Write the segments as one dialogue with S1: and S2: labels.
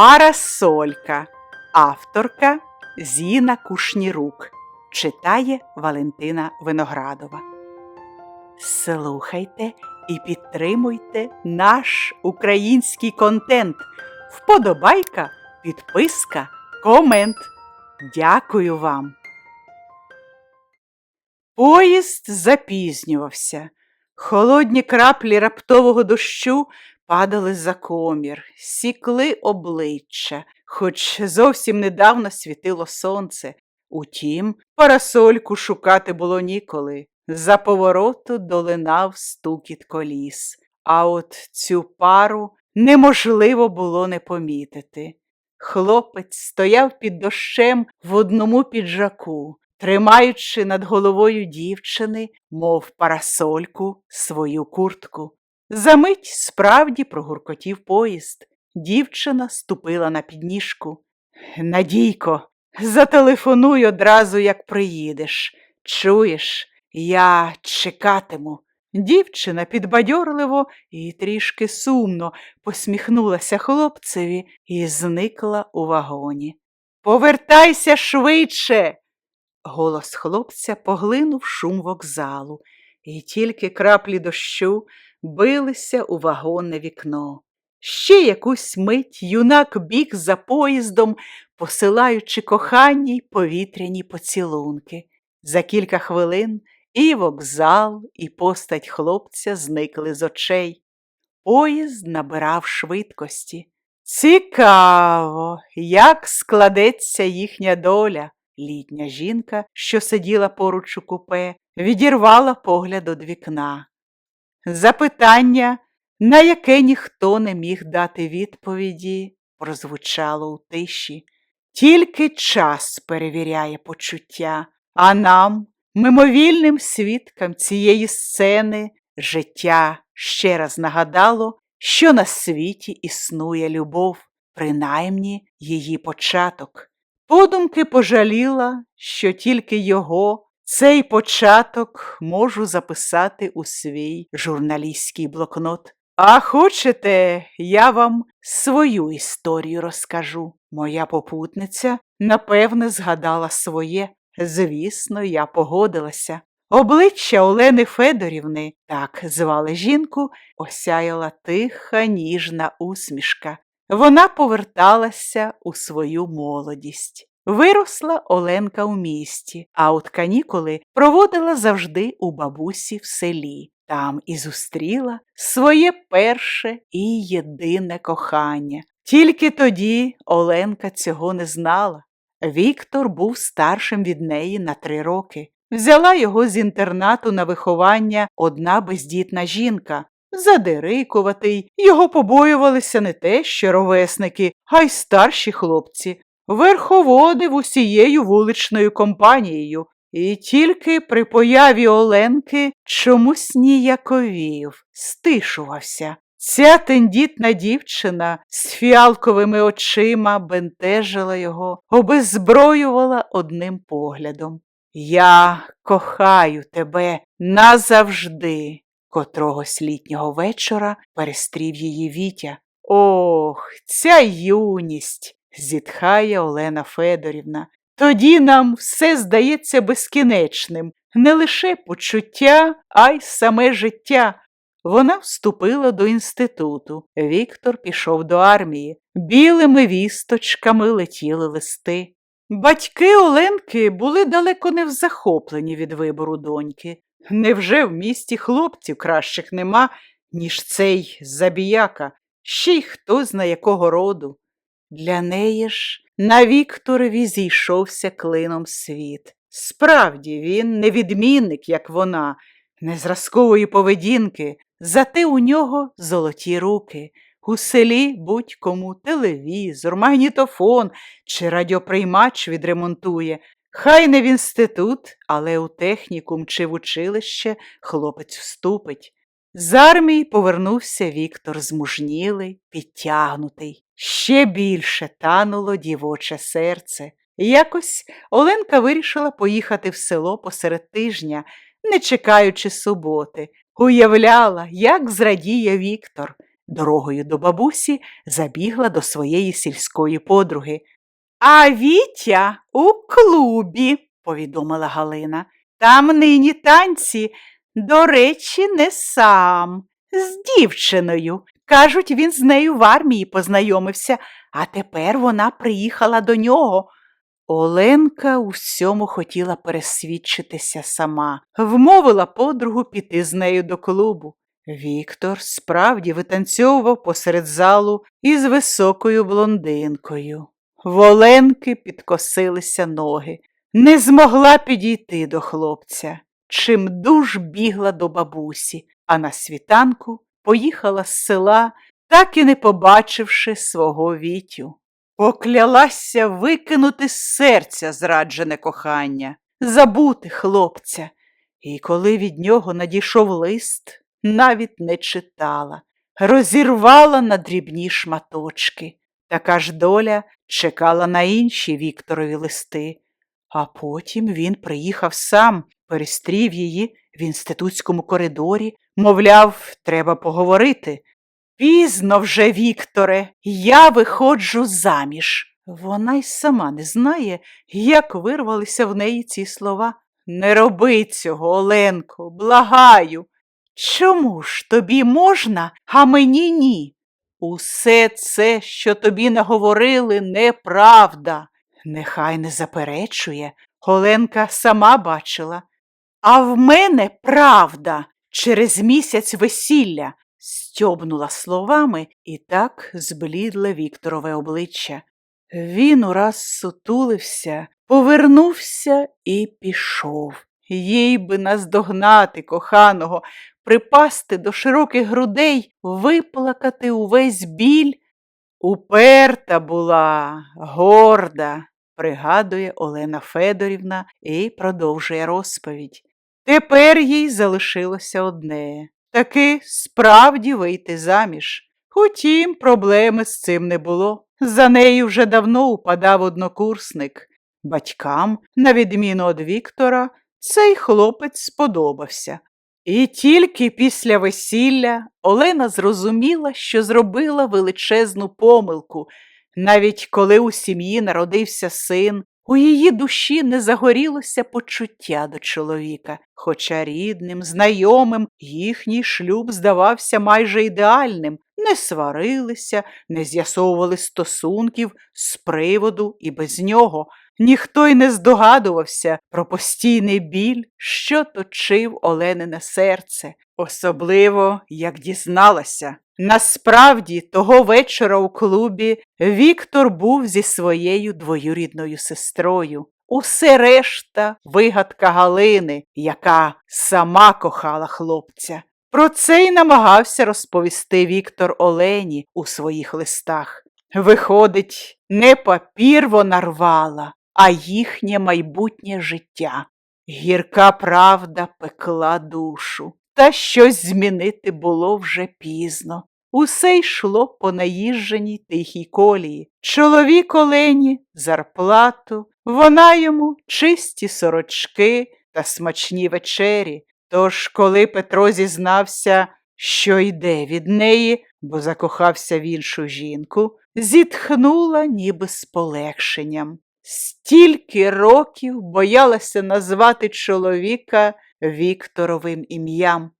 S1: Парасолька. Авторка Зіна Кушнірук. Читає Валентина Виноградова. Слухайте і підтримуйте наш український контент. Вподобайка, підписка, комент. Дякую вам. Поїзд запізнювався. Холодні краплі раптового дощу падали за комір, сікли обличчя, хоч зовсім недавно світило сонце. Утім, парасольку шукати було ніколи. За повороту долинав стукіт коліс, а от цю пару неможливо було не помітити. Хлопець стояв під дощем в одному піджаку, тримаючи над головою дівчини, мов парасольку, свою куртку. Замить справді прогуркотів поїзд. Дівчина ступила на підніжку. Надійко, зателефонуй одразу, як приїдеш. Чуєш, я чекатиму. Дівчина підбадьорливо і трішки сумно посміхнулася хлопцеві і зникла у вагоні. Повертайся швидше. Голос хлопця поглинув шум вокзалу, і тільки краплі дощу билися у вагонне вікно. Ще якусь мить юнак біг за поїздом, посилаючи коханній повітряні поцілунки. За кілька хвилин і вокзал, і постать хлопця зникли з очей. Поїзд набирав швидкості. Цікаво, як складеться їхня доля. Літня жінка, що сиділа поруч у купе, відірвала погляд від вікна. Запитання, на яке ніхто не міг дати відповіді, прозвучало у тиші. Тільки час перевіряє почуття, а нам, мимовільним свідкам цієї сцени, життя ще раз нагадало, що на світі існує любов, принаймні її початок. Подумки пожаліла, що тільки його, цей початок можу записати у свій журналістський блокнот. А хочете, я вам свою історію розкажу. Моя попутниця, напевне, згадала своє. Звісно, я погодилася. Обличчя Олени Федорівни, так звали жінку, осяяла тиха, ніжна усмішка. Вона поверталася у свою молодість. Виросла Оленка у місті, а от канікули проводила завжди у бабусі в селі. Там і зустріла своє перше і єдине кохання. Тільки тоді Оленка цього не знала. Віктор був старшим від неї на три роки. Взяла його з інтернату на виховання одна бездітна жінка. Задирикуватий, його побоювалися не те, що ровесники, а й старші хлопці. Верховодив усією вуличною компанією, і тільки при появі Оленки чомусь ніяковів, стишувався. Ця тендітна дівчина з фіалковими очима бентежила його, обезброювала одним поглядом. Я кохаю тебе назавжди. Котрогось літнього вечора перестрів її Вітя. Ох, ця юність, зітхає Олена Федорівна. Тоді нам все здається безкінечним, не лише почуття, а й саме життя. Вона вступила до інституту. Віктор пішов до армії. Білими вісточками летіли листи. Батьки Оленки були далеко не захоплені від вибору доньки. Невже в місті хлопців кращих нема, ніж цей забіяка, ще й хто зна якого роду? Для неї ж на Вікторові зійшовся клином світ. Справді, він не відмінник, як вона, не зразкової поведінки, зате у нього золоті руки. У селі будь-кому телевізор, магнітофон чи радіоприймач відремонтує. Хай не в інститут, але у технікум чи в училище хлопець вступить. З армії повернувся Віктор змужнілий, підтягнутий. Ще більше тануло дівоче серце. Якось Оленка вирішила поїхати в село посеред тижня, не чекаючи суботи. Уявляла, як зрадіє Віктор. дорогою до бабусі забігла до своєї сільської подруги. А Вітя у клубі, повідомила Галина. Там нині танці, до речі, не сам, з дівчиною. Кажуть, він з нею в армії познайомився, а тепер вона приїхала до нього. Оленка у всьому хотіла пересвідчитися сама, вмовила подругу піти з нею до клубу. Віктор справді витанцьовував посеред залу із високою блондинкою. В Оленки підкосилися ноги, не змогла підійти до хлопця. Чимдуж бігла до бабусі, а на світанку поїхала з села, так і не побачивши свого вітю. Поклялася викинути з серця зраджене кохання, забути хлопця. І коли від нього надійшов лист, навіть не читала, розірвала на дрібні шматочки. Така ж доля чекала на інші Вікторові листи. А потім він приїхав сам, перестрів її в інститутському коридорі, мовляв, треба поговорити. Пізно вже, Вікторе, я виходжу заміж. Вона й сама не знає, як вирвалися в неї ці слова. Не роби цього, Оленко, благаю. Чому ж тобі можна, а мені ні? Усе це, що тобі наговорили, неправда. Нехай не заперечує, Оленка сама бачила. А в мене правда через місяць весілля, стьобнула словами і так зблідле Вікторове обличчя. Він ураз сутулився, повернувся і пішов. Їй би наздогнати коханого, припасти до широких грудей, виплакати увесь біль. Уперта була, горда, пригадує Олена Федорівна і продовжує розповідь. Тепер їй залишилося одне таки справді вийти заміж. Утім, проблеми з цим не було. За нею вже давно упадав однокурсник. Батькам, на відміну від Віктора, цей хлопець сподобався. І тільки після весілля Олена зрозуміла, що зробила величезну помилку. Навіть коли у сім'ї народився син, у її душі не загорілося почуття до чоловіка, хоча рідним, знайомим їхній шлюб здавався майже ідеальним, не сварилися, не з'ясовували стосунків з приводу і без нього. Ніхто й не здогадувався про постійний біль, що точив Оленине серце, особливо як дізналася. Насправді, того вечора у клубі Віктор був зі своєю двоюрідною сестрою. Усе решта вигадка Галини, яка сама кохала хлопця. Про це й намагався розповісти Віктор Олені у своїх листах. Виходить, не папір вона рвала, а їхнє майбутнє життя. Гірка правда пекла душу, та щось змінити було вже пізно. Усе йшло по наїждженій тихій колії. Чоловік Олені зарплату, вона йому чисті сорочки та смачні вечері. Тож, коли Петро зізнався, що йде від неї, бо закохався в іншу жінку, зітхнула ніби з полегшенням. Стільки років боялася назвати чоловіка Вікторовим ім'ям.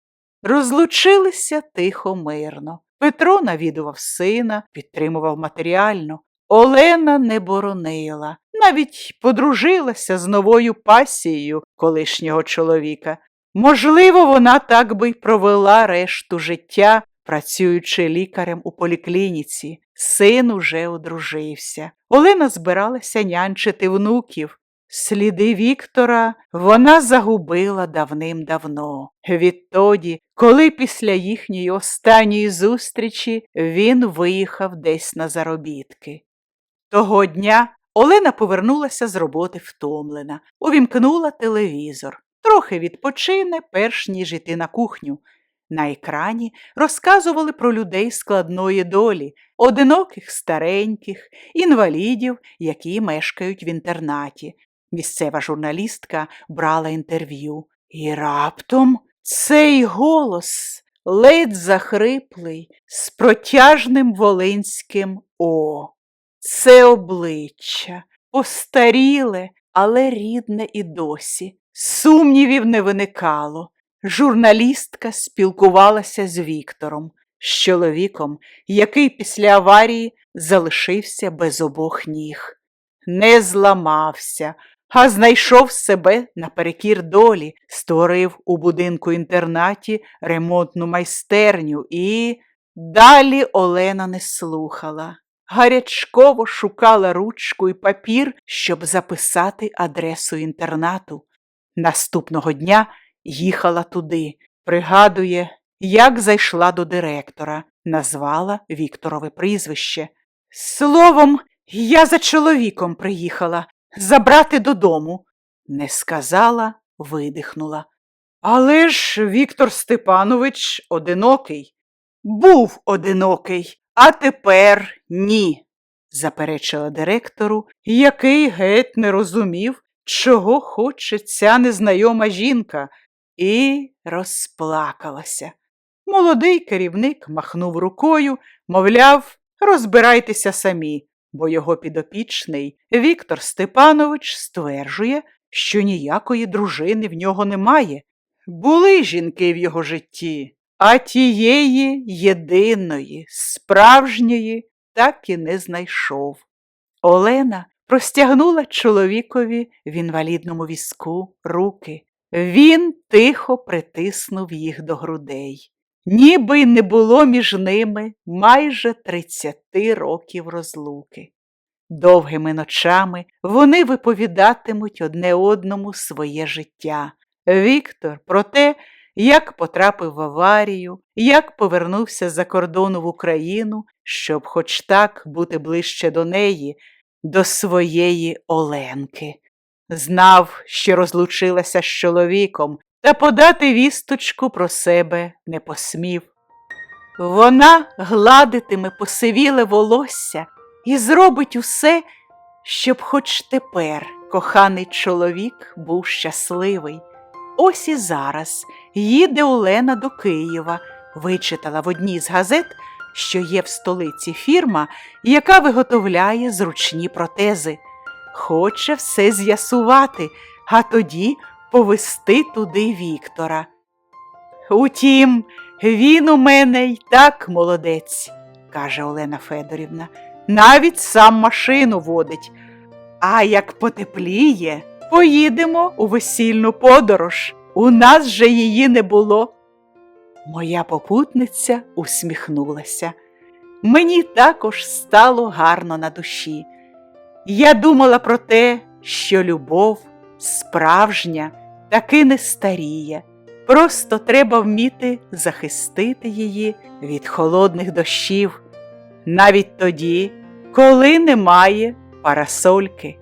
S1: Розлучилися тихо мирно. Петро навідував сина, підтримував матеріально. Олена не боронила, навіть подружилася з новою пасією колишнього чоловіка. Можливо, вона так би й провела решту життя, працюючи лікарем у поліклініці. Син уже одружився. Олена збиралася нянчити внуків. Сліди Віктора вона загубила давним-давно. Відтоді, коли після їхньої останньої зустрічі він виїхав десь на заробітки. Того дня Олена повернулася з роботи втомлена, увімкнула телевізор, трохи відпочине, перш ніж іти на кухню. На екрані розказували про людей складної долі, одиноких стареньких, інвалідів, які мешкають в інтернаті. Місцева журналістка брала інтерв'ю. І раптом цей голос ледь захриплий, з протяжним волинським О. Це обличчя, постаріле, але рідне і досі. Сумнівів не виникало. Журналістка спілкувалася з Віктором, з чоловіком, який після аварії залишився без обох ніг. Не зламався, а знайшов себе наперекір долі, створив у будинку інтернаті ремонтну майстерню і далі Олена не слухала. Гарячково шукала ручку і папір, щоб записати адресу інтернату. Наступного дня їхала туди, пригадує, як зайшла до директора, назвала Вікторове прізвище. Словом, я за чоловіком приїхала забрати додому, не сказала, видихнула. Але ж Віктор Степанович одинокий. Був одинокий, а тепер ні, заперечила директору, який геть не розумів, чого хоче ця незнайома жінка, і розплакалася. Молодий керівник махнув рукою, мовляв, розбирайтеся самі, бо його підопічний Віктор Степанович стверджує, що ніякої дружини в нього немає. Були жінки в його житті, а тієї єдиної, справжньої так і не знайшов. Олена простягнула чоловікові в інвалідному візку руки. Він тихо притиснув їх до грудей. Ніби й не було між ними майже тридцяти років розлуки. Довгими ночами вони виповідатимуть одне одному своє життя. Віктор про те, як потрапив в аварію, як повернувся за кордону в Україну, щоб хоч так бути ближче до неї, до своєї Оленки. Знав, що розлучилася з чоловіком, та подати вісточку про себе не посмів. Вона гладитиме посивіле волосся і зробить усе, щоб хоч тепер коханий чоловік був щасливий. Ось і зараз їде Олена до Києва, вичитала в одній з газет, що є в столиці фірма, яка виготовляє зручні протези. Хоче все з'ясувати, а тоді повести туди Віктора. Утім, він у мене й так молодець, каже Олена Федорівна, навіть сам машину водить. А як потепліє, поїдемо у весільну подорож. У нас же її не було. Моя попутниця усміхнулася. Мені також стало гарно на душі. Я думала про те, що любов справжня таки не старіє. Просто треба вміти захистити її від холодних дощів, навіть тоді, коли немає парасольки.